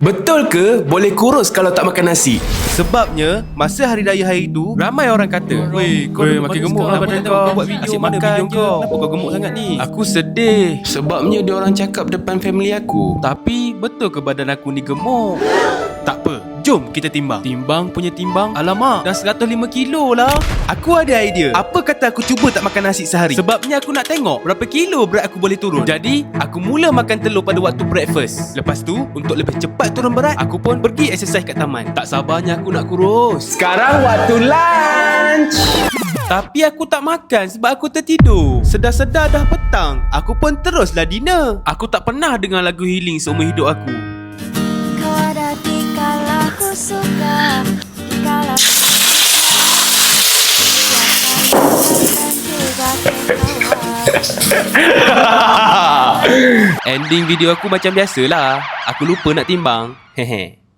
Betul ke boleh kurus kalau tak makan nasi? Sebabnya Masa hari raya hari tu Ramai orang kata Weh kau Weh, makin gemuk lah badan kau kau. Buat video Asyik makan mana video je kau? Kenapa kau gemuk sangat ni Aku sedih sebabnya dia orang cakap depan family aku. Tapi betul ke badan aku ni gemuk? Tak apa Jom kita timbang. Timbang punya timbang. Alamak Dah 105 kilo lah. Aku ada idea. Apa kata aku cuba tak makan nasi sehari? Sebabnya aku nak tengok Berapa kilo berat aku boleh turun. Jadi Aku mula makan telur pada waktu breakfast. Lepas tu Untuk lebih cepat turun berat Aku pun pergi exercise kat taman. Tak sabarnya aku nak kurus. Sekarang waktu lunch. Tapi aku tak makan sebab aku tertidur. Sedar-sedar dah petang Aku pun teruslah dinner. Aku tak pernah dengar lagu healing seumur hidup aku Ending video aku macam biasalah Aku lupa nak timbang. Hehe